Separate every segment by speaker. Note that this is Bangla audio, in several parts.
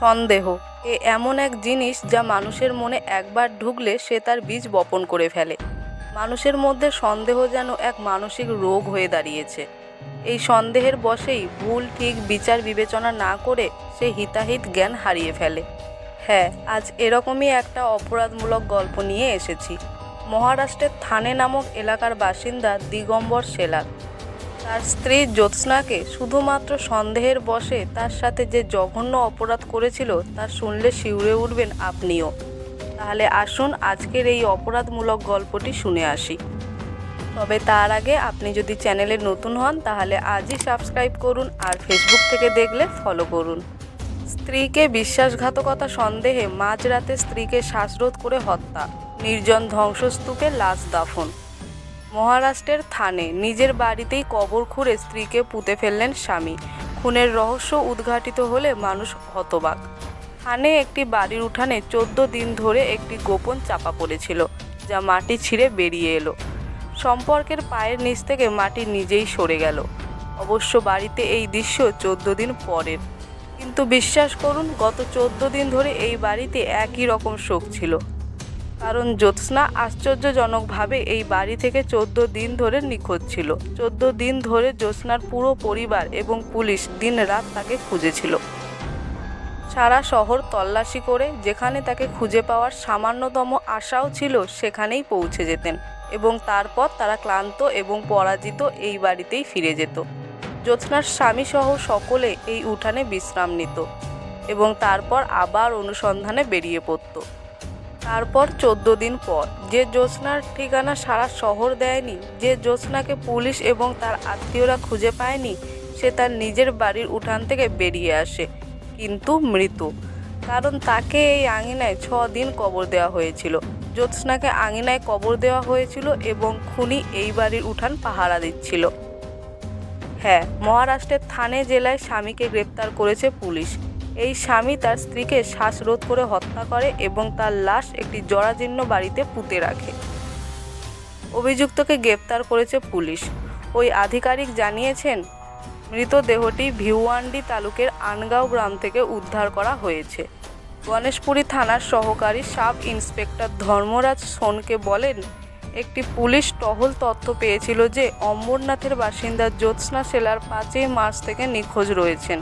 Speaker 1: সন্দেহ। এ এমন এক জিনিস যা মানুষের মনে একবার ঢুকলে সে তার বীজ বপন করে ফেলে। মানুষের মধ্যে সন্দেহ যেন এক মানসিক রোগ হয়ে দাঁড়িয়েছে। এই সন্দেহের বশেই ভুল, ঠিক বিচার বিবেচনা না করে সে হিতাহিত জ্ঞান হারিয়ে ফেলে। হ্যাঁ আজ এরকমই একটা অপরাধমূলক গল্প নিয়ে এসেছি। মহারাষ্ট্রের থানে নামক এলাকার বাসিন্দা দিগম্বর সেলার। তার স্ত্রী জ্যোৎস্নাকে শুধুমাত্র সন্দেহের বশে তার সাথে যে জঘন্য অপরাধ করেছিল তা শুনলে শিউরে উঠবেন আপনিও। তাহলে আসুন আজকের এই অপরাধমূলক গল্পটি শুনে আসি। তবে তার আগে আপনি যদি চ্যানেলে নতুন হন, তাহলে আজই সাবস্ক্রাইব করুন আর ফেসবুক থেকে দেখলে ফলো করুন। স্ত্রীকে বিশ্বাসঘাতকতা সন্দেহে মাঝরাতে স্ত্রীকে শ্বাসরোধ করে হত্যা, নির্জন ধ্বংসস্তূপে লাশ দাফন। মহারাষ্ট্রের থানে নিজের বাড়িতেই কবর খুঁড়ে স্ত্রীকে পুঁতে ফেললেন স্বামী। খুনের রহস্য উদ্ঘাটিত হলে মানুষ হতবাক। থানে একটি বাড়ির উঠানে চোদ্দ দিন ধরে একটি গোপন চাপা পড়েছিল, যা মাটি ছিঁড়ে বেরিয়ে এলো। সম্পর্কের পায়ের নিচ থেকে মাটি নিজেই সরে গেল। অবশ্য বাড়িতে এই দৃশ্য চোদ্দ দিন পরের। কিন্তু বিশ্বাস করুন, গত চোদ্দ দিন ধরে এই বাড়িতে একই রকম শোক ছিল। কারণ জ্যোৎস্না আশ্চর্যজনকভাবে এই বাড়ি থেকে চোদ্দ দিন ধরে নিখোঁজ ছিল। চোদ্দ দিন ধরে জ্যোৎস্নার পুরো পরিবার এবং পুলিশ দিন রাত তাকে খুঁজেছিল। সারা শহর তল্লাশি করে যেখানে তাকে খুঁজে পাওয়ার সামান্যতম আশাও ছিল সেখানেই পৌঁছে যেতেন এবং তারপর তারা ক্লান্ত এবং পরাজিত এই বাড়িতেই ফিরে যেত। জ্যোৎস্নার স্বামীসহ সকলে এই উঠানে বিশ্রাম নিত এবং তারপর আবার অনুসন্ধানে বেরিয়ে পড়তো। তারপর চোদ্দ দিন পর। যে জ্যোৎস্নার ঠিকানা সারা শহর দেয়নি, যে জ্যোৎস্নাকে পুলিশ এবং তার আত্মীয়রা খুঁজে পায়নি, সে তার নিজের বাড়ির উঠান থেকে বেরিয়ে আসে, কিন্তু মৃত কারণ তাকে এই আঙিনায় ছ দিন কবর দেওয়া হয়েছিল। জ্যোৎস্নাকে আঙিনায় কবর দেওয়া হয়েছিল এবং খুনি এই বাড়ির উঠান পাহারা দিচ্ছিল। হ্যাঁ মহারাষ্ট্রের থানে জেলায় স্বামীকে গ্রেপ্তার করেছে পুলিশ। এই স্বামী তার স্ত্রীকে শ্বাসরোধ করে হত্যা করে এবং তার লাশ একটি জরাজীর্ণ বাড়িতে পুঁতে রাখে। অভিযুক্তকে গ্রেপ্তার করেছে পুলিশ। ওই আধিকারিক জানিয়েছেন, মৃতদেহটি ভিওয়ান্ডি তালুকের আনগাঁও গ্রাম থেকে উদ্ধার করা হয়েছে। গণেশপুরী থানার সহকারী সাব ইন্সপেক্টর ধর্মরাজ সোনকে বলেন, একটি পুলিশ টহল তথ্য পেয়েছিল যে অমরনাথের বাসিন্দা জ্যোৎস্না সেলার পাঁচই মার্চ থেকে নিখোঁজ রয়েছেন।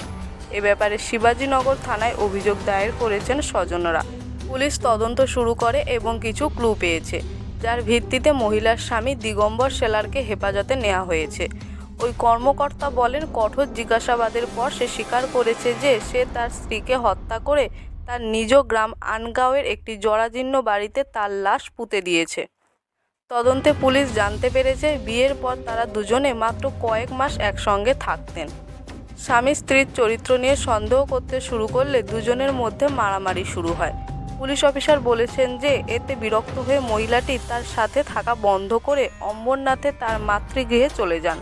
Speaker 1: এ ব্যাপারে শিবাজীনগর থানায় অভিযোগ দায়ের করেছেন স্বজনরা। পুলিশ তদন্ত শুরু করে এবং কিছু ক্লু পেয়েছে, যার ভিত্তিতে মহিলার স্বামী দিগম্বর সেলারকে হেফাজতে নেওয়া হয়েছে। ওই কর্মকর্তা বলেন, কঠোর জিজ্ঞাসাবাদের পর সে স্বীকার করেছে যে সে তার স্ত্রীকে হত্যা করে তার নিজ গ্রাম আনগাঁওয়ের একটি জরাজীর্ণ বাড়িতে তার লাশ পুঁতে দিয়েছে। তদন্তে পুলিশ জানতে পেরেছে, বিয়ের পর তারা দুজনে মাত্র কয়েক মাস একসঙ্গে থাকতেন। স্বামী স্ত্রীর চরিত্র নিয়ে সন্দেহ করতে শুরু করলে দুজনের মধ্যে মারামারি শুরু হয়। পুলিশ অফিসার বলেছেন যে, এতে বিরক্ত হয়ে মহিলাটি তার সাথে থাকা বন্ধ করে অম্বরনাথে তার মাতৃগৃহে চলে যান।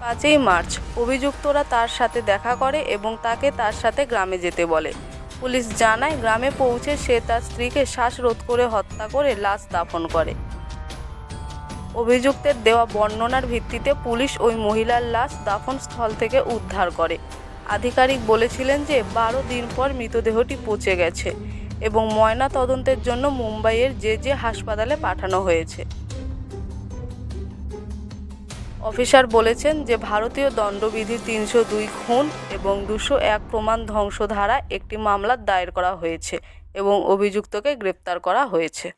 Speaker 1: পাঁচই মার্চ, অভিযুক্তরা তার সাথে দেখা করে এবং তাকে তার সাথে গ্রামে যেতে বলে। পুলিশ জানায়, গ্রামে পৌঁছে সে তার স্ত্রীকে শ্বাসরোধ করে হত্যা করে লাশ দাফন করে। অভিযুক্তের দেওয়া বর্ণনার ভিত্তিতে পুলিশ ওই মহিলার লাশ দাফন স্থল থেকে উদ্ধার করে। আধিকারিক বলেছিলেন যে বারো দিন পর মৃতদেহটি পচে গেছে এবং ময়না তদন্তের জন্য মুম্বাইয়ের যে যে হাসপাতালে পাঠানো হয়েছে। অফিসার বলেছেন যে ভারতীয় দণ্ডবিধি তিনশো দুই খুন এবং দুশো এক প্রমাণ ধ্বংস ধারা একটি মামলা দায়ের করা হয়েছে এবং অভিযুক্তকে গ্রেপ্তার করা হয়েছে।